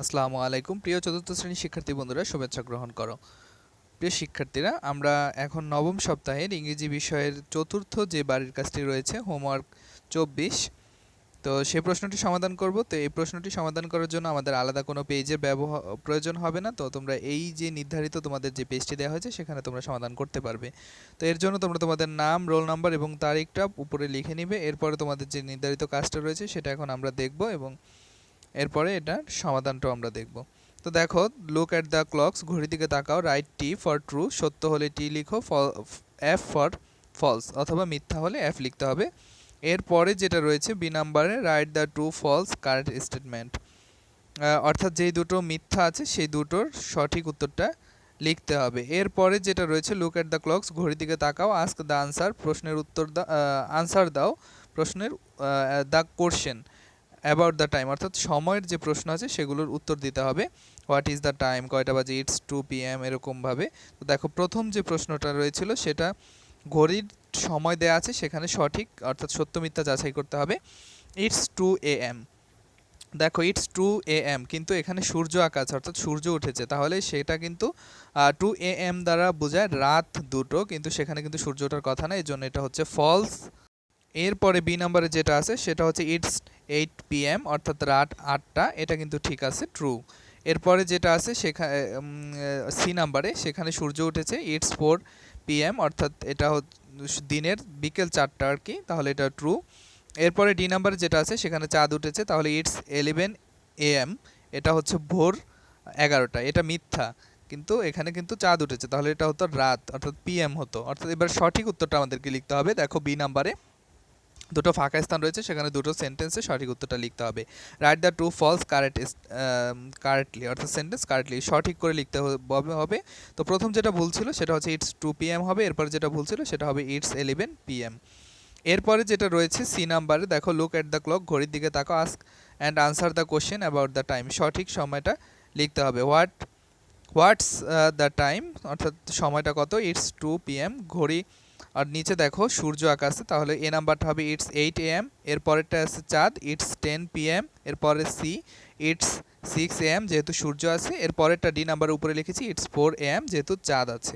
আসসালামু আলাইকুম। প্রিয় চতুর্থ শ্রেণির শিক্ষার্থী বন্ধুরা, শুভেচ্ছা গ্রহণ করো। প্রিয় শিক্ষার্থীরা, আমরা এখন নবম সপ্তাহের ইংরেজি বিষয়ের চতুর্থ যে বাড়ির কাজটি রয়েছে, হোমওয়ার্ক চব্বিশ, তো সেই প্রশ্নটি সমাধান করব। তো এই প্রশ্নটি সমাধান করার জন্য আমাদের আলাদা কোনো পেজের ব্যবহার প্রয়োজন হবে না। তো তোমরা এই যে নির্ধারিত তোমাদের যে পেজটি দেওয়া হয়েছে, সেখানে তোমরা সমাধান করতে পারবে। তো এর জন্য তোমরা তোমাদের নাম, রোল নাম্বার এবং তারিখটা উপরে লিখে নিবে। এরপরে তোমাদের যে নির্ধারিত কাজটা রয়েছে, সেটা এখন আমরা দেখব এবং এরপরে এটা সমাধানটাও আমরা দেখব। তো দেখো লুক অ্যাট দ্য ক্লকস ঘড়ির দিকে তাকাও রাইট টি ফর ট্রু সত্য হলে টি লিখো এফ ফর ফলস অথবা মিথ্যা হলে এফ লিখতে হবে। এরপরে যেটা রয়েছে বি নাম্বারে write the true false correct statement অর্থাৎ যেই দুটো মিথ্যা আছে, সেই দুটোর সঠিক উত্তরটা লিখতে হবে। এরপরে যেটা রয়েছে লুক অ্যাট দ্য ক্লকস ঘড়ির দিকে তাকাও আস্ক দ্য আনসার প্রশ্নের উত্তর দাও আনসার দাও, প্রশ্নের the question about the time অর্থাৎ সময়ের যে প্রশ্ন আছে সেগুলোর উত্তর দিতে হবে। হোয়াট ইজ দ্য টাইম কয়টা বাজে? ইটস টু পি এম এরকমভাবে তো দেখো, প্রথম যে প্রশ্নটা রয়েছিল সেটা ঘড়ির সময় দেয়া আছে, সেখানে সঠিক অর্থাৎ সত্য মিথ্যা যাচাই করতে হবে। ইটস টু এ এম দেখো ইটস টু এ এম কিন্তু এখানে সূর্য আকাশ, অর্থাৎ সূর্য উঠেছে। তাহলে সেটা কিন্তু টু এ এম দ্বারা বোঝায় রাত দুটো, কিন্তু সেখানে কিন্তু সূর্য ওঠার কথা না এই জন্য এটা হচ্ছে ফলস এরপরে বি নাম্বারে যেটা আছে, সেটা হচ্ছে ইটস এইট পিএম অর্থাৎ রাত আটটা, এটা কিন্তু ঠিক আছে ট্রু এরপরে যেটা আছে সেখানে সি নাম্বারে, সেখানে সূর্য উঠেছে ইটস ফোর পিএম অর্থাৎ এটা দিনের বিকেল চারটা আর কি, তাহলে এটা ট্রু এরপরে ডি নাম্বারে যেটা আছে, সেখানে চাঁদ উঠেছে, তাহলে ইটস এলেভেন এএম এটা হচ্ছে ভোর এগারোটা, এটা মিথ্যা, কিন্তু এখানে কিন্তু চাঁদ উঠেছে, তাহলে এটা হতো রাত, অর্থাৎ পিএম হতো। অর্থাৎ এবার সঠিক উত্তরটা আমাদেরকে লিখতে হবে, দেখো বি নাম্বারে। দুটো ফাঁকা স্থান রয়েছে, সেখানে দুটো সেন্টেন্সে সঠিক উত্তরটা লিখতে হবে। Write the true false correct correctly অর্থাৎ সেন্টেন্স কারেক্টলি সঠিক করে লিখতে হবে হবে। তো প্রথম যেটা ভুল ছিল সেটা হচ্ছে ইটস টু পিএম হবে, এরপর যেটা ভুল ছিল সেটা হবে ইটস এলেভেন পিএম এরপরে যেটা রয়েছে সি নাম্বারে দেখো লুক অ্যাট দ্য ক্লক ঘড়ির দিকে তাকো ask and answer the question about the time সঠিক সময়টা লিখতে হবে। হোয়াট হোয়াটস দ্য টাইম অর্থাৎ সময়টা কত? ইটস টু পিএম ঘড়ি আর নিচে দেখো, সূর্য আকাশে, তাহলে এ নাম্বারটা হবে ইটস এইট এ এম এরপরেরটা আছে চাঁদ ইটস টেন পি এম এরপরে C it's six A M যেহেতু সূর্য আছে এরপরেরটা ডি নাম্বার উপরে লিখেছি ইটস ফোর এম যেহেতু চাঁদ আছে।